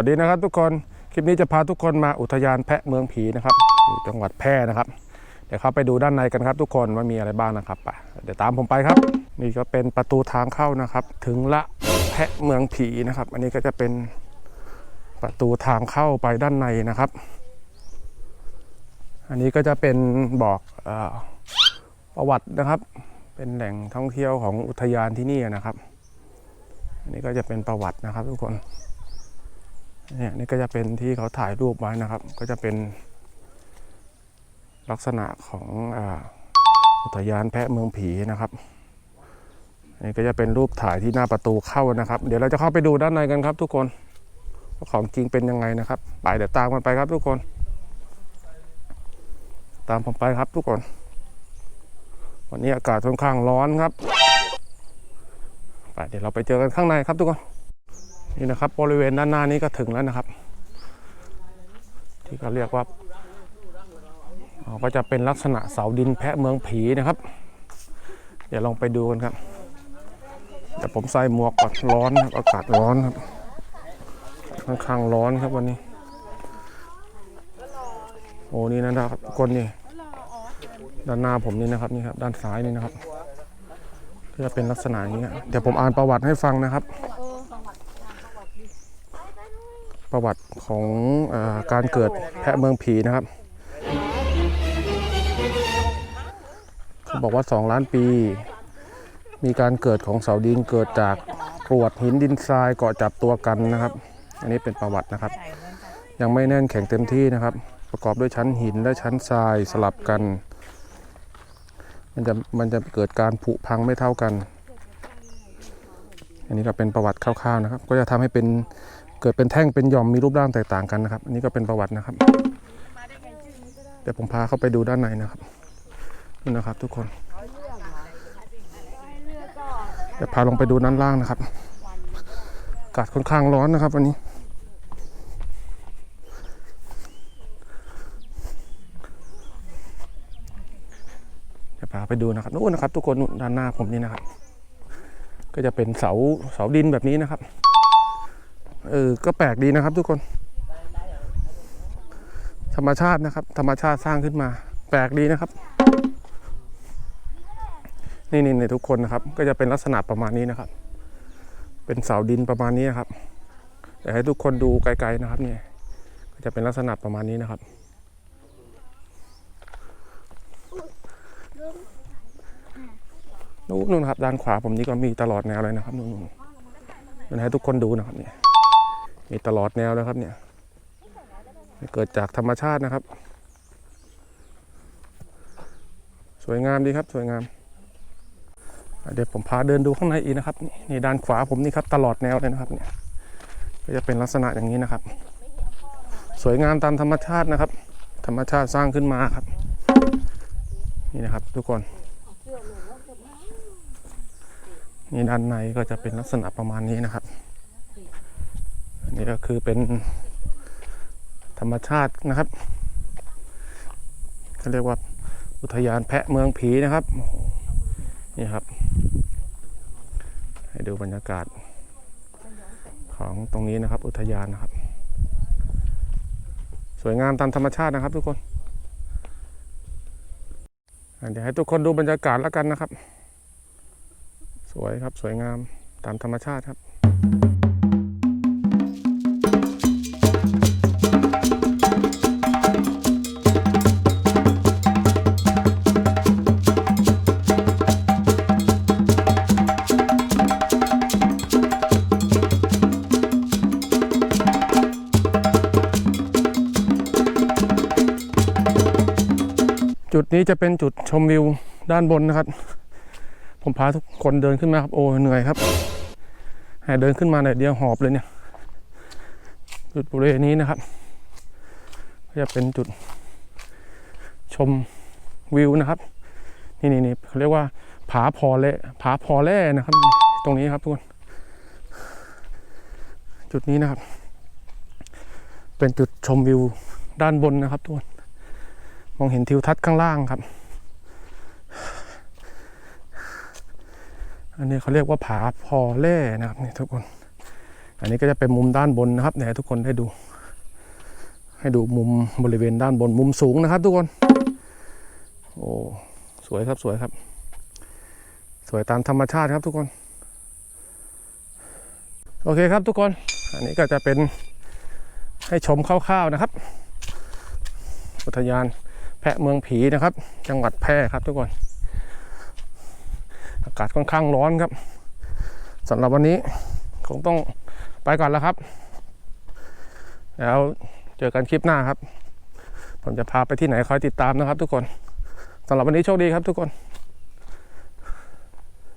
วัสดีนะครับทุกคนคลิปนี้จะพาทุกคนมาอุทยานแพะเมืองผีนะครับอยู่จังหวัดแพร่นะครับ เดี๋ยวเข้าไปดูด้านในกันครับ ทุกคนว่ามีอะไรบ้างนะครับไปเดี๋ยวตามผมไปครับ นี่ก็เป็นประตูทางเข้านะครับ ถึงละแพะเมืองผีนะครับ อันนี้ก็จะเป็นประตูทางเข้าไปด้านในนะครับ อันนี้ก็จะเป็นบอกอประวัตินะครับ เป็นแหล่งท่องเที่ยวของอุทยานที่นี่นะครับ อันนี้ก็จะเป็นประวัตินะครับทุกคน เนี่ยนี่ก็จะเป็นที่เขาถ่ายรูปไว้นะครับ ก็จะเป็นลักษณะของอุทยานแพะเมืองผีนะครับนนี่ก็จะเป็นรูปถ่ายที่หน้าประตูเข้านะครับ เดี๋ยวเราจะเข้าไปดูด้านในกันครับ ทุกคนว่าของจริงเป็นยังไงนะครับไปเดี๋ยวตามกันไปครับทุกคน ตามผมไปครับทุกคน วันนี้อากาศค่อนข้างร้อนครับ ไปเดี๋ยวเราไปเจอกันข้างในครับทุกคน นี่นะครับบริเวณด้านหน้านี้ก็ถึงแล้วนะครับ ที่เขาเรียกว่าก็จะเป็นลักษณะเสาดินแพะเมืองผีนะครับ เดี๋ยวลองไปดูกันครับเดี๋ยวผมใส่หมวกก่อนร้อนครับอากาศร้อนครับค่อนข้างร้อนครับวันนี้โอ้นี่นะครับคนนี่ด้านหน้าผมนี่นะครับนี่ครับ ด้านซ้ายนี่นะครับก็จะเป็นลักษณะอย่างนี้เดี๋ยวผมอ่านประวัติให้ฟังนะครับ ประวัติของอการเกิดแพะเมืองผีนะครับ เขาบอกว่า 2 ล้านปี มีการเกิดของเสาดินเกิดจากกรวดหินดินทรายเกาะจับตัวกันนะครับ อันนี้เป็นประวัตินะครับ ยังไม่แน่นแข็งเต็มที่นะครับ ประกอบด้วยชั้นหินและชั้นทรายสลับกัน มันจะมันจะเกิดการผุพังไม่เท่ากันอันนี้ก็เป็นประวัติคร่าวๆนะครับ ก็จะทำให้เป็น เกิดเป็นแท่งเป็นหย่อมมีรูปร่างแตกต่างกันนะครับ อันนี้ก็เป็นประวัตินะครับ เดี๋ยวผมพาเข้าไปดูด้านในนะครับนี่นะครับ ทุกคนเดี๋ยวพาลงไปดูด้านล่างนะครับอากาศค่อนข้างร้อนนะครับวันนี้เดี๋ยวพาไปดูนะครับนู่นนะครับ ทุกคนนู่นด้านหน้าผมนี่นะครับ ก็จะเป็นเสาเสาดินแบบนี้นะครับ เออ ก็แปลกดีนะครับทุกคน ธรรมชาตินะครับ ธรรมชาติสร้างขึ้นมา แปลกดีนะครับ นี่นี่นี่ทุกคนนะครับ ก็จะเป็นลักษณะประมาณนี้นะครับ เป็นเสาดินประมาณนี้นะครับเดี๋ยวให้ทุกคนดูไกลๆนะครับเนี่ยก็จะเป็นลักษณะประมาณนี้นะครับ นู่นนู่นครับด้านขวาผมนี่ก็มีตลอดแนวเลยนะครับนู่นนู่นมันให้ทุกคนดูนะครับเนี่ย มีตลอดแนวแล้วครับเนี่ยเกิดจากธรรมชาตินะครับ สวยงามดีครับสวยงาม เดี๋ยวผมพาเดินดูข้างในอีกนะครับนี่ด้านขวาผมนี่ครับตลอดแนวเลยนะครับเนี่ยก็จะเป็นลักษณะอย่างนี้นะครับ สวยงามตามธรรมชาตินะครับ ธรรมชาติสร้างขึ้นมาครับ นี่นะครับทุกคนนี่ด้านในก็จะเป็นลักษณะประมาณนี้นะครับ อันนี้ก็คือเป็นธรรมชาตินะครับเขาเรียกว่าอุทยานแพะเมืองผีนะครับ นี่ครับ ให้ดูบรรยากาศของตรงนี้นะครับ อุทยานนะครับ สวยงามตามธรรมชาตินะครับทุกคนเดี๋ยวให้ทุกคนดูบรรยากาศแล้วกันนะครับ สวยครับสวยงามตามธรรมชาติครับ จุดนี้จะเป็นจุดชมวิวด้านบนนะครับ ผมพาทุกคนเดินขึ้นมาครับ โอ้เหนื่อยครับหเดินขึ้นมาหน่อยเดียวหอบเลยเนี่ย จุดบริเวณนี้นะครับก็จะเป็นจุดชมวิวนะครับ นี่นี่นี่เขาเรียกว่าผาพอเล่ผาพอแล่นะครับ ตรงนี้ครับทุกคน จุดนี้นะครับ เป็นจุดชมวิวด้านบนนะครับทุกคน มองเห็นทิวทัศน์ข้างล่างครับ อันนี้เขาเรียกว่าผาพอแล่นะครับนี่ทุกคน อันนี้ก็จะเป็นมุมด้านบนนะครับเนี่ยทุกคนได้ดู ให้ดูมุมบริเวณด้านบนมุมสูงนะครับ ทุกคน โอ้สวยครับสวยครับ สวยตามธรรมชาติครับทุกคน โอเคครับทุกคน อันนี้ก็จะเป็นให้ชมคร่าวๆนะครับ อุทยานะเมืองผีนะครับ จังหวัดแพร่ครับทุกคน อากาศค่อนข้างร้อนครับสำหรับวันนี้คงต้องไปก่อนแล้วครับ แล้วเจอกันคลิปหน้าครับ ผมจะพาไปที่ไหนคอยติดตามนะครับทุกคนสำหรับวันนี้โชคดีครับทุกคน